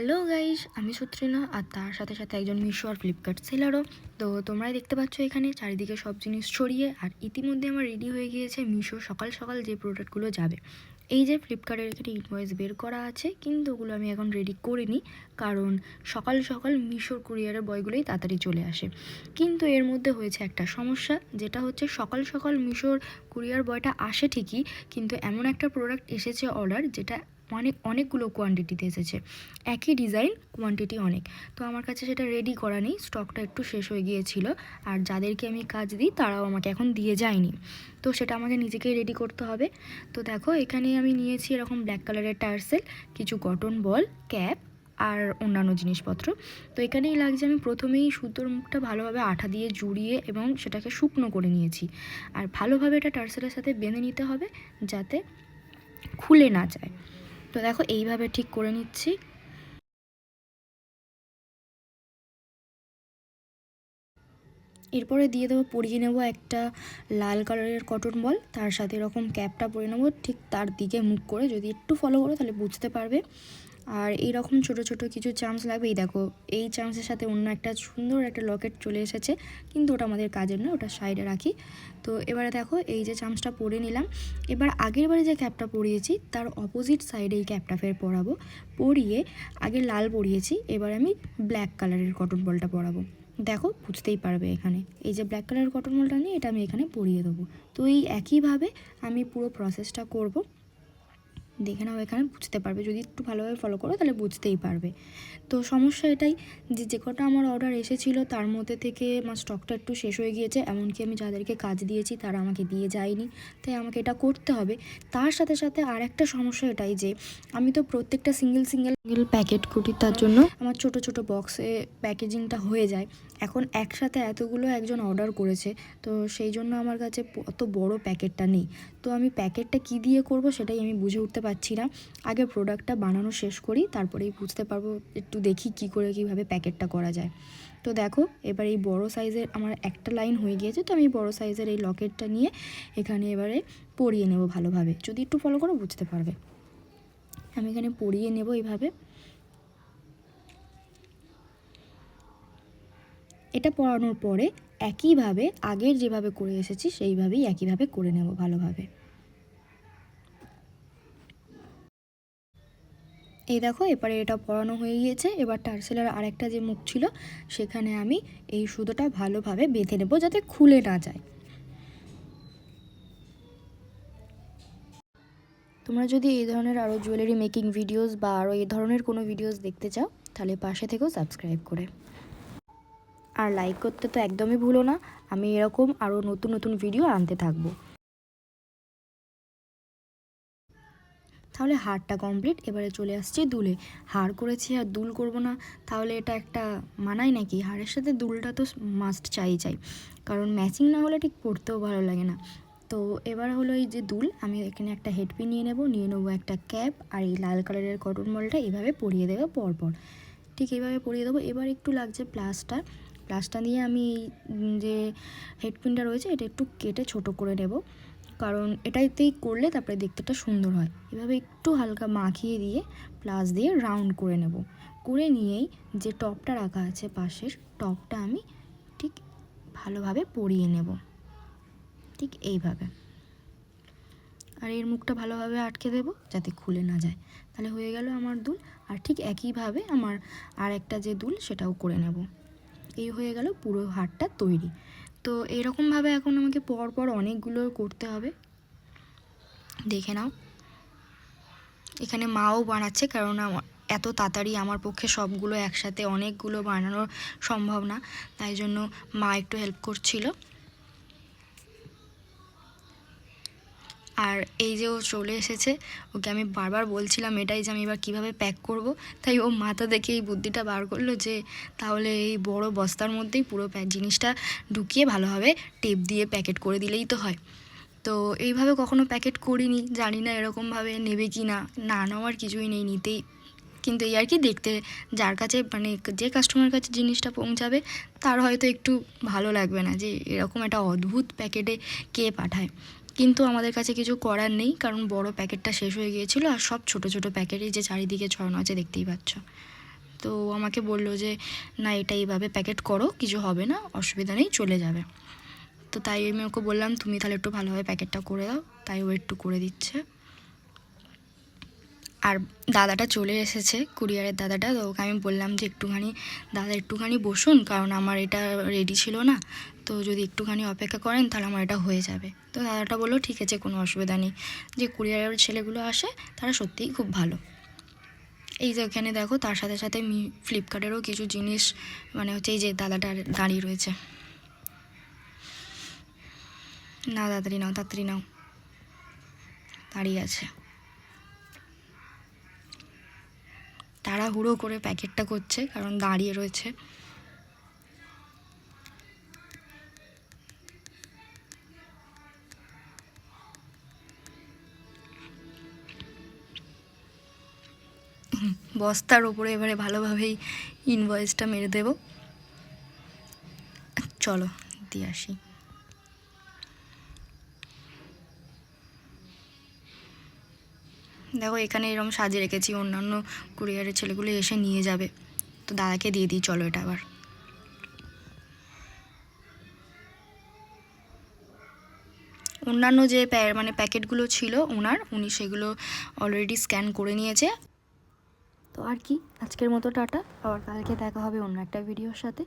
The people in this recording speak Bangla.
হ্যালো গাইস, আমি সুত্রিনা আর তার সাথে সাথে একজন মিশো আর ফ্লিপকার্ট সেলারও। তো তোমরাই দেখতে পাচ্ছ এখানে চারিদিকে সব জিনিস ছড়িয়ে আর ইতিমধ্যে আমার রেডি হয়ে গিয়েছে মিশো সকাল সকাল যে প্রোডাক্টগুলো যাবে। এই যে ফ্লিপকার্টের এখানে ইনভয়েস বের করা আছে, কিন্তু ওগুলো আমি এখন রেডি করিনি, কারণ সকাল সকাল মিশোর কুরিয়ারের বয়গুলোই তাড়াতাড়ি চলে আসে। কিন্তু এর মধ্যে হয়েছে একটা সমস্যা, যেটা হচ্ছে সকাল সকাল মিশোর কুরিয়ার বয়টা আসে ঠিকই, কিন্তু এমন একটা প্রোডাক্ট এসেছে অর্ডার যেটা অনেক অনেকগুলো কোয়ান্টিটিতে এসেছে। একই ডিজাইন কোয়ান্টিটি অনেক। তো আমার কাছে সেটা রেডি করা নেই স্টকটা একটু শেষ হয়ে গিয়েছিল, আর যাদেরকে আমি কাজ দিই তারাও আমাকে এখন দিয়ে যায়নি। তো সেটা আমাকে নিজেকেই রেডি করতে হবে। তো দেখো এখানে আমি নিয়েছি এরকম ব্ল্যাক কালারের টার্সেল কিছু কটন বল ক্যাপ আর অন্যান্য জিনিসপত্র। তো এখানেই লাগছে আমি প্রথমেই সুতোর মুখটা ভালোভাবে আঠা দিয়ে জুড়িয়ে এবং সেটাকে শুকনো করে নিয়েছি। আর ভালোভাবে এটা টার্সেলের সাথে বেঁধে নিতে হবে যাতে খুলে না যায়। তো দেখো এইভাবে ঠিক করে নিচ্ছি। এরপরে দিয়ে দেবো, পরিয়ে নেব একটা লাল কালারের কটন বল। তার সাথে এরকম ক্যাপটা পরে নেব, ঠিক তার দিকে মুখ করে। যদি একটু ফলো করো তাহলে বুঝতে পারবে। আর এই রকম ছোট ছোট কিছু চামচ লাগবে এই দেখো, এই চামচের সাথে অন্য একটা সুন্দর একটা লকেট চলে এসেছে, কিন্তু ওটা আমাদের কাজের নয়, ওটা সাইডে রাখি। তো এবারে দেখো, এই যে চামচটা পরে নিলাম। এবার আগের বারে যে ক্যাপটা পরিয়েছি, তার অপোজিট সাইডে এই ক্যাপটা ফের পরাবো। পরিয়ে আগে লাল পরিয়েছি, এবার আমি ব্ল্যাক কালারের কটন বলটা পরাবো। দেখো, বুঝতেই পারবে এখানে। এই যে ব্ল্যাক কালারের কটন বলটা নিয়ে, এটা আমি এখানে পরিয়ে দেবো। তো এই একইভাবে আমি পুরো প্রসেসটা করব। দেখে নাও এখানে, বুঝতে পারবে। যদি একটু ভালোভাবে ফলো করো, তাহলে বুঝতেই পারবে। তো সমস্যা এটাই যে যে কটা আমার অর্ডার এসেছিল, তার মধ্যে থেকে আমার স্টকটা একটু শেষ হয়ে গিয়েছে। এমনকি আমি যাদেরকে কাজ দিয়েছি, তারা আমাকে দিয়ে যায়নি। তাই আমাকে এটা করতে হবে। তার সাথে সাথে আর একটা সমস্যা এটাই যে, আমি তো প্রত্যেকটা সিঙ্গেল সিঙ্গেল সিঙ্গেল প্যাকেট করি তার জন্য আমার ছোট ছোট বক্সে প্যাকেজিংটা হয়ে যায়। এখন একসাথে এতগুলো একজন অর্ডার করেছে, তো সেই জন্য আমার কাছে অত বড় প্যাকেটটা নেই। তো আমি প্যাকেটটা কি দিয়ে করব, সেটাই আমি বুঝে উঠতে পারছি না। আগে প্রোডাক্টটা বানানো শেষ করি, তারপরেই বুঝতে পারব একটু দেখি কি করে কীভাবে প্যাকেটটা করা যায়। তো দেখো, এবার এই বড় সাইজের আমার একটা লাইন হয়ে গিয়েছে, তো আমি বড় সাইজের এই লকেটটা নিয়ে এখানে এবারে পরিয়ে নেব ভালোভাবে। যদি একটু ফলো করো, বুঝতে পারবে। আমি এখানে পরিয়ে নেব এইভাবে এটা পরানোর পরে একইভাবে, আগের যেভাবে করে এসেছি, সেইভাবেই একইভাবে করে নেব ভালোভাবে। এই দেখো, এবারে এটা পরানো হয়ে গিয়েছে। এবার টার্সেলের আরেকটা যে মুখ ছিল, সেখানে আমি এই সুতোটা ভালোভাবে বেঁধে নেব যাতে খুলে না যায়। তোমরা যদি এই ধরনের আরও জুয়েলারি মেকিং ভিডিওস বা আরও এই ধরনের কোনো ভিডিওস দেখতে চাও, তাহলে পাশে থেকেও সাবস্ক্রাইব করে। আর লাইক করতে তো একদমই ভুলো না, আমি এরকম আরও নতুন নতুন ভিডিও আনতে থাকব। তাহলে হারটা কমপ্লিট এবারে চলে আসছি দুলে। হার করেছি আর দুল করব না, তাহলে এটা একটা মানায় নাকি? হারের সাথে দুলটা তো মাস্ট চাই চাই। কারণ ম্যাচিং না হলে ঠিক পড়তেও ভালো লাগে না। তো এবার হলো এই যে দুল, আমি এখানে একটা হেডপিন নিয়ে নেব, নিয়ে নেব একটা ক্যাপ আর এই লাল কালারের কটন মলটা এভাবে পরিয়ে দেবো পরপর। ঠিক এইভাবে পরিয়ে দেবো। এবার একটু লাগছে প্লাসটা প্লাসটা দিয়ে আমি যে হেডপিনটা রয়েছে, এটা একটু কেটে ছোট করে নেব। কারণ এটাতেই করলে তারপরে দেখতেটা সুন্দর হয়। এভাবে একটু হালকা মাখিয়ে দিয়ে প্লাস দিয়ে রাউন্ড করে নেব। করে নিয়েই যে টপটা রাখা আছে পাশের, টপটা আমি ঠিক ভালোভাবে পরিয়ে নেব। ঠিক এইভাবে। আর এর মুখটা ভালোভাবে আটকে দেব যাতে খুলে না যায়। তাহলে হয়ে গেল আমার দুল। আর ঠিক একইভাবে আমার আর একটা যে দুল সেটাও করে নেব। এই হয়ে গেল পুরো হারটা তৈরি। তো এরকমভাবে এখন আমাকে পর পর অনেকগুলো করতে হবে। দেখে নাও। এখানে মাও বানাচ্ছে কারণ এত তাড়াতাড়ি আমার পক্ষে সবগুলো একসাথে অনেকগুলো বানানো সম্ভব না, তাই জন্য মা একটু হেল্প করছিল। আর এই যে ও চলে এসেছে, ওকে আমি বারবার বলছিলাম এটাই যে আমি এবার কীভাবে প্যাক করব। তাই ও মাথা দেখে এই বুদ্ধিটা বার করল যে তাহলে এই বড় বস্তার মধ্যেই পুরো প্যাক জিনিসটা ঢুকিয়ে ভালোভাবে টেপ দিয়ে প্যাকেট করে দিলেই তো হয়। তো এইভাবে কখনো প্যাকেট করিনি, জানি না এরকমভাবে নেবে কি না না নেওয়ার কিছুই নেই নিতেই। কিন্তু এই আর কি দেখতে, যার কাছে মানে যে কাস্টমার কাছে জিনিসটা পৌঁছাবে, তার হয়তো একটু ভালো লাগবে না যে এরকম একটা অদ্ভুত প্যাকেটে কে পাঠায়। কিন্তু আমাদের কাছে কিছু করার নেই, কারণ বড় প্যাকেটটা শেষ হয়ে গিয়েছিল আর সব ছোট ছোট প্যাকেটই যে চারিদিকে ছড়ানো আছে দেখতেই পাচ্ছ। তো আমাকে বলল যে, না, এটা এইভাবে প্যাকেট করো, কিছু হবে না, অসুবিধা নেই, চলে যাবে। তো তাই আমি ওকে বললাম, তুমি তাহলে একটু ভালোভাবে প্যাকেটটা করে দাও। তাই ও একটু করে দিচ্ছে। আর দাদাটা চলে এসেছে, কুরিয়ারের দাদাটা, তো ওকে আমি বললাম যে, একটুখানি, দাদা একটুখানি বসুন, কারণ আমার এটা রেডি ছিল না। তো যদি একটুখানি অপেক্ষা করেন, তাহলে আমার এটা হয়ে যাবে। তো দাদাটা বলল, ঠিক আছে, কোনো অসুবিধা নেই। যে কুরিয়ারের ছেলেগুলো আসে, তারা সত্যিই খুব ভালো। এই যে এখানে দেখো, তার সাথে সাথে মি, ফ্লিপকার্টেরও কিছু জিনিস মানে হচ্ছে এই যে দাদাটা দাঁড়িয়ে রয়েছে। না তাড়াতাড়ি নাও তাড়াতাড়ি নাও। দাঁড়িয়ে আছে। তাড়াহুড়ো করে প্যাকেটটা করছে, কারণ দাঁড়িয়ে রয়েছে। বস্তার ওপরে এবারে ভালোভাবেই ইনভয়েসটা মেরে দেব। চলো, দিয়ে আসি। দেখো, এখানে এরকম সাজিয়ে রেখেছি, অন্যান্য কুরিয়ারের ছেলেগুলো এসে নিয়ে যাবে। তো দাদাকে দিয়ে দিই, চলো এটা আবার। অন্যান্য যে মানে প্যাকেটগুলো ছিল ওনার, উনি সেগুলো অলরেডি স্ক্যান করে নিয়েছে। তো আর কি আজকের মতো টাটা আবার কালকে দেখা হবে অন্য একটা ভিডিওর সাথে।